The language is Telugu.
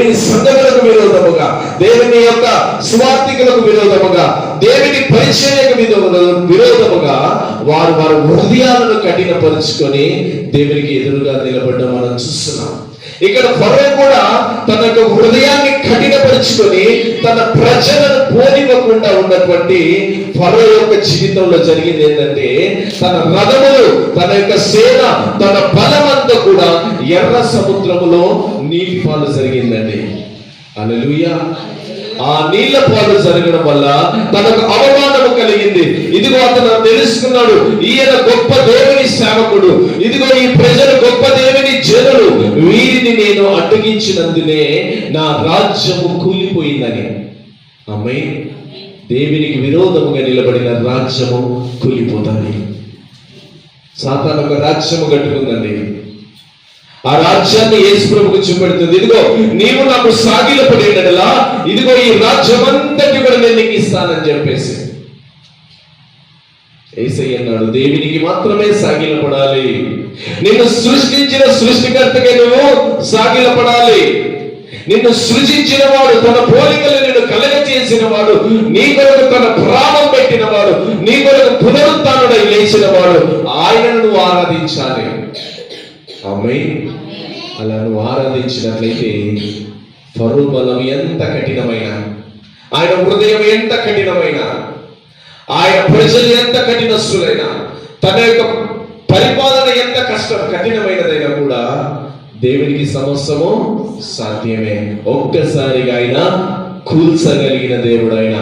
దేవుని సంఘములకు విరోధముగా దేవుని యొక్క స్వార్థికులకు విరోధముగా దేవుని పరిచర్యకు విరోధముగా వారు వారి హృదయాలను కఠినపరుచుకొని దేవునికి ఎదురుగా నిలబడడం మనం చూస్తున్నాం. ఇక్కడ ఫరో కూడా తన యొక్క హృదయాన్ని కఠినపరుచుకొని తన ప్రజలను పోనివ్వకుండా ఉన్నటువంటి ఫరో యొక్క జీవితంలో జరిగింది ఏంటంటే తన రథములు తన యొక్క సేన తన బలమంతా కూడా ఎర్ర సముద్రములో నీటి పాలు జరిగిందండి. అలలుయా ఆ నీళ్ళ పాలు జరగడం వల్ల తనకు అవమానము కలిగింది. ఇదిగో అతను తెలుసుకున్నాడు. ఈయన గొప్ప దేవుని సేవకుడు. ఇదిగో ఈ ప్రజ జనులు వీరిని నేను అడ్డగించినందునే నా రాజ్యము కూలిపోయిందని. అమ్మాయి దేవునికి విరోధముగా నిలబడిన రాజ్యము కూలిపోతుంది. సాతాను ఒక రాజ్యము కట్టుకుందండి. ఆ రాజ్యాన్ని యేసు ప్రభుకు చూపెడుతుంది. ఇదిగో నీవు నాకు సాగిలపడేటలా ఇదిగో ఈ రాజ్యమంతటి కూడా నేను నీకు ఇస్తానని చెప్పేసి. ఏసయ్య అన్నాడు దేవునికి మాత్రమే సాగిలపడాలి. నిన్ను సృష్టించిన సృష్టికర్తగా నువ్వు సాగిలపడాలి. నిన్ను సృజించిన వాడు తన పోలికలు నిన్ను కలగ చేసిన వాడు నీ కొరకు తన ప్రాణం పెట్టిన వాడు నీ కొరకు పునరుత్డై లేచిన వాడు ఆయనను నువ్వు ఆరాధించాలి. ఆమె అలా నువ్వు ఆరాధించినట్లయితే ఫరు బలం ఎంత కఠినమైన ఆయన హృదయం ఎంత కఠినమైన ఆయన ప్రజలు ఎంత కఠిన కఠినస్తులైన తన యొక్క పరిపాలన ఎంత కష్టం కఠినమైనదైనా కూడా దేవునికి సమస్తము సాధ్యమే. ఒక్కసారిగా ఆయన కూల్చగలిగిన దేవుడు ఆయన.